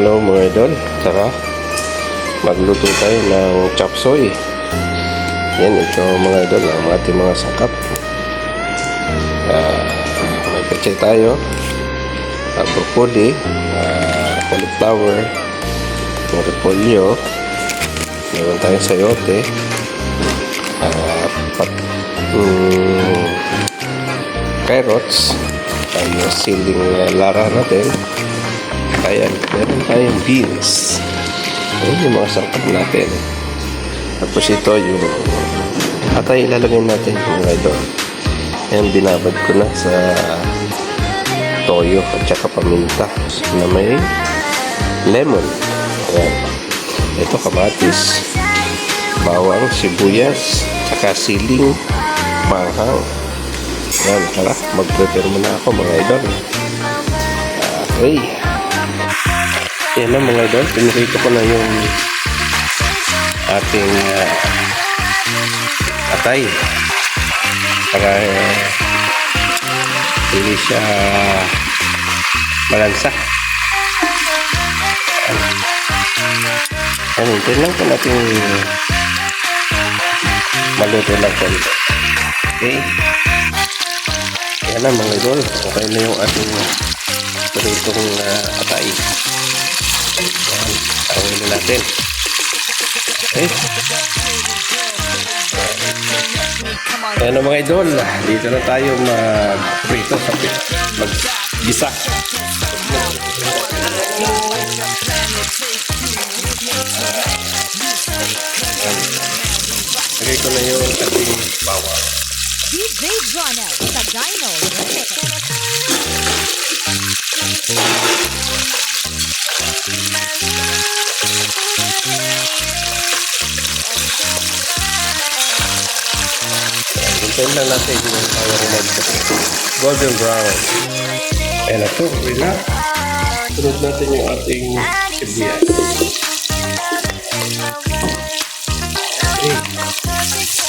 Hello mga idol, tara magluto tayo ng chop suey. Yan ito mga idol ang ating mga sangkap. Ah, may pechay tayo, uh, broccoli, uh, cauliflower, repolyo, meron tayong sayote, uh, pat, mm, carrots, tayo siling uh, lara natin, Ayan, meron tayong beans. Ayan yung mga sangkap natin. Tapos ito yung atay ilalagay natin yung idol. Ayan, binabad ko na sa toyo at saka paminta na may lemon. Ayan. Ito kamatis, bawang, sibuyas, saka siling, manghang. Ayan, tara, mag-prepare muna ako mga idol. Okay. Yan na mga idol, pinirito ko na yung ating uh, atay para uh, hindi siya malansa. Hintayin lang po natin maluto lang po. Okay. Yan na mga idol, okay na yung ating piritong uh, atay. Tawin na natin. Okay. Ayan na mga idol, dito na tayo mag-prito sa. Mag-gisa. Lagay ko na yung ating bawang. DJ Ronald sa Dino Hintayin lang natin yung power mag golden brown. Ayan na to, okay na. Sunod natin yung ating sibuyas. Okay.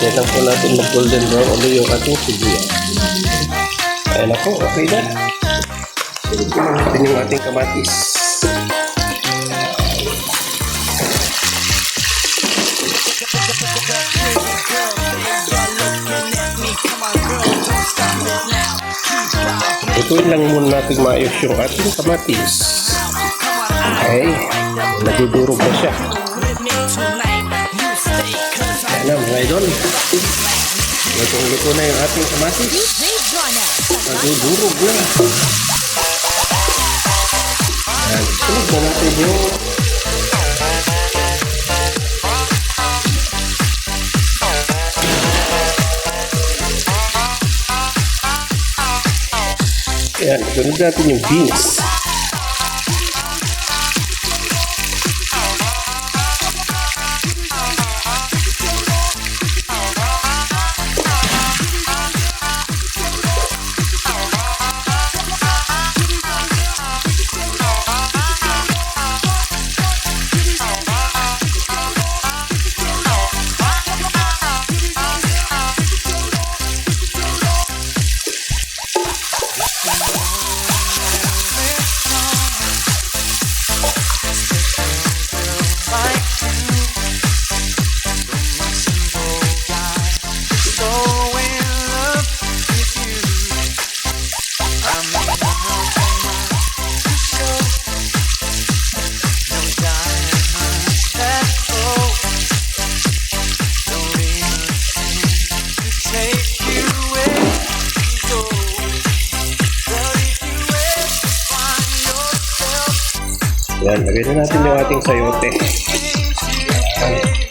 Lang po natin mag golden brown ulit yung ating sibuyas. Ayan na po, okay na. Sunod lang natin yung ating kamatis. Lutuin lang muna natin maayos yung ating kamatis. Okay, nadudurog na siya. Ayan na mga idol. Lutong-luto na yung ating kamatis. Nadudurog na. Ayan, sunod na natin yung Ayan, sunod natin yung beans. Ayan, lagay na natin yung ating sayote. Ordinary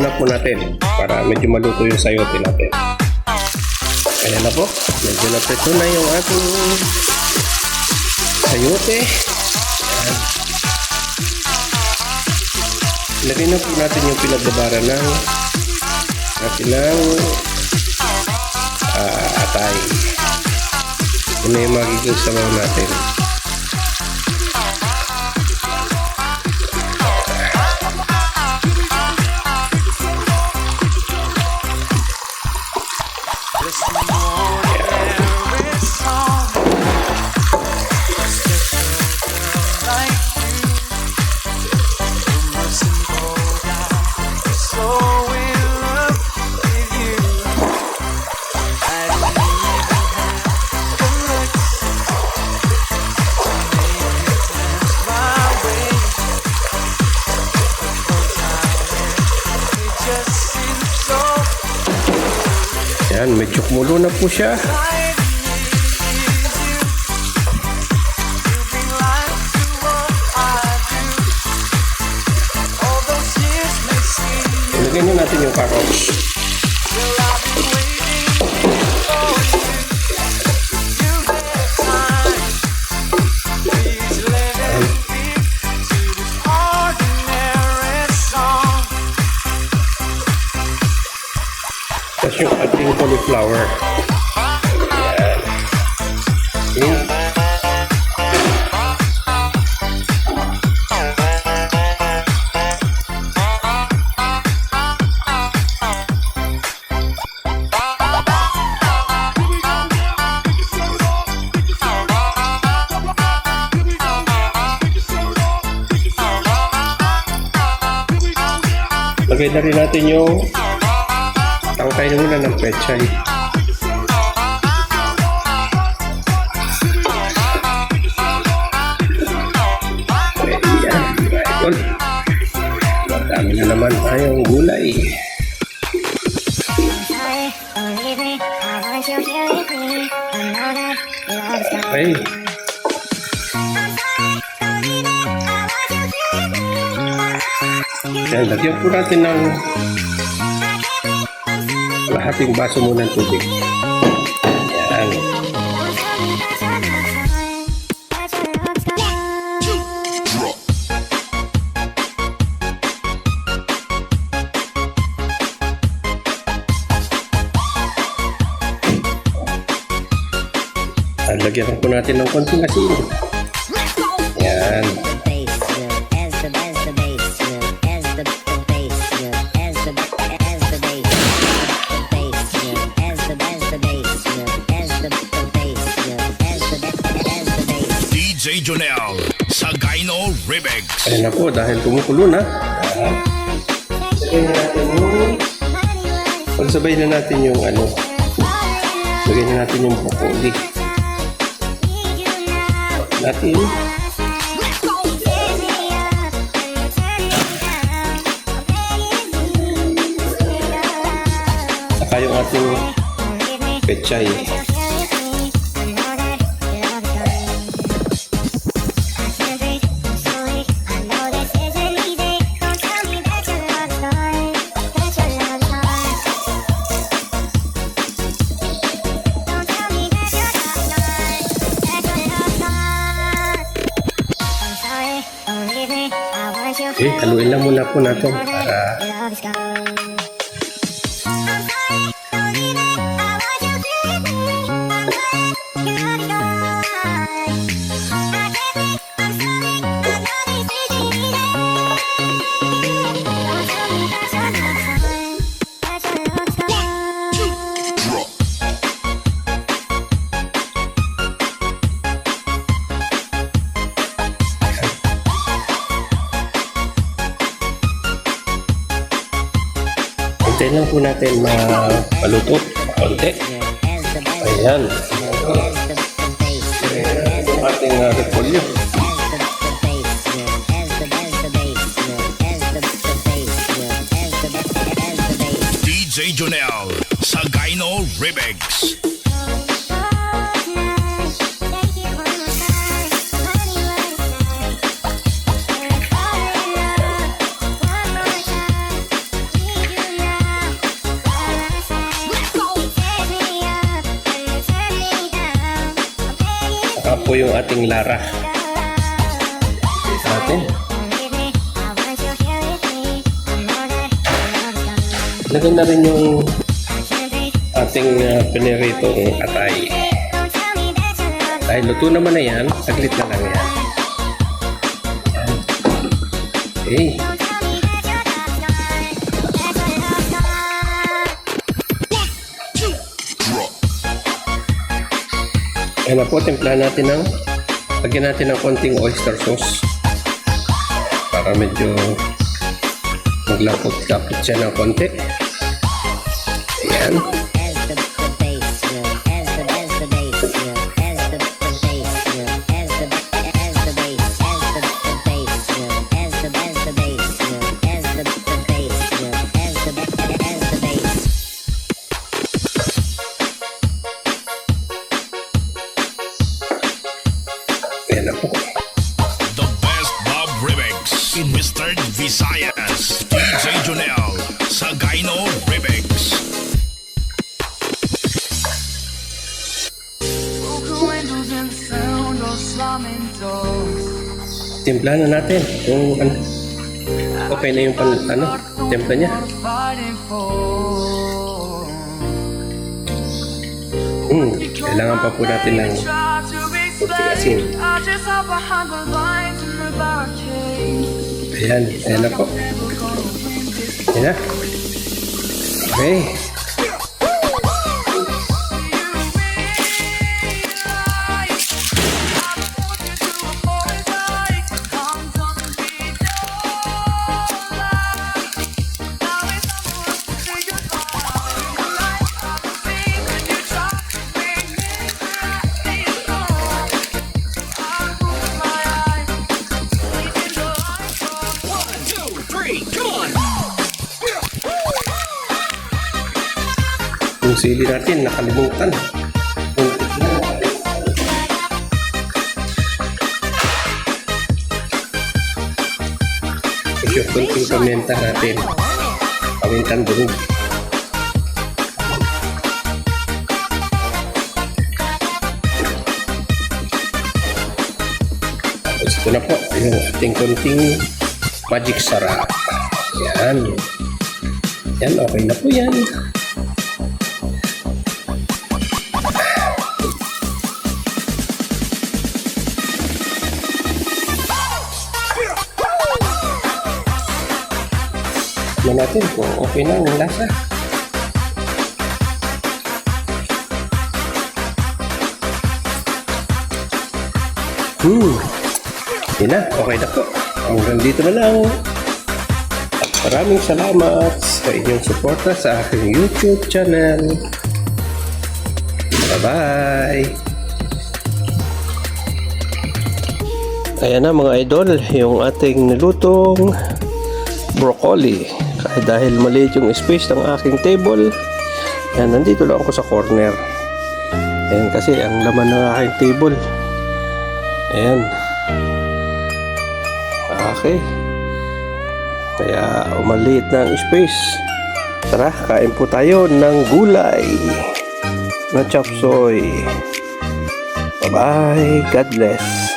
natin para medyo maluto yung sayote natin. Ayan na po. Medyo naprito na yung ating sayote. Ayan. Ilagay na po natin yung pinagbabaran ng natin ng ah, atay. Yun na yung magiging sabaw natin. Yan, medyo kumulo na po siya. Ilagay na natin yung carrots. Okay. Lagay na rin natin yung tangkay muna ng pechay. That love's gone. Okay. Ayan, lagyan po natin ng lahating baso muna ng tubig. Lagyan po natin ng konting asin. Ayan. DJ Jonel sa Gyno Remix. Ayan na po, dahil kumukulo na. Lagyan na natin yung... Pagsabay na natin yung ano. Lagyan na natin yung broccoli. Natin. Saka yung ating pechay. Haluin lang muna po natin. Para Hintayin lang po natin mapaluto. Konti. Ayan. Yung ating uh, repolyo. DJ Jonel sa Gyno Remix. Your love's gone. Lagyan na rin yung ating uh, piniritong atay. Dahil luto naman na yan, saglit na lang. Yan. Okay. Ayan na po, timpla natin ng lagyan natin ng konting oyster sauce para medyo maglapot-lapot siya ng konti. Ayan. Timpla na natin. Kung ano, okay na yung pan, ano, timpla niya. Hmm, kailangan pa po natin ng konting asin. Ayan, ayan na po. Ayan na. Okay. Yung sili natin, nakalimutan. Yung kunting pamenta natin. Pamintang durog. Tapos ito na po, yung ating kunting magic sarap. Yan. Yan, okay na po yan. Natin kung okay na ang lasa. Hmm. Yun na, okay na po. Hanggang dito na lang. At maraming salamat sa inyong suporta sa aking YouTube channel. Bye-bye! Ayan na mga idol, yung ating nilutong broccoli. Dahil maliit yung space ng aking table, yan, nandito lang ako sa corner. Ayan kasi ang laman ng aking table. Ayan. Okay. Kaya umaliit na ang space. Tara, kain po tayo ng gulay na chop suey. Bye-bye. God bless.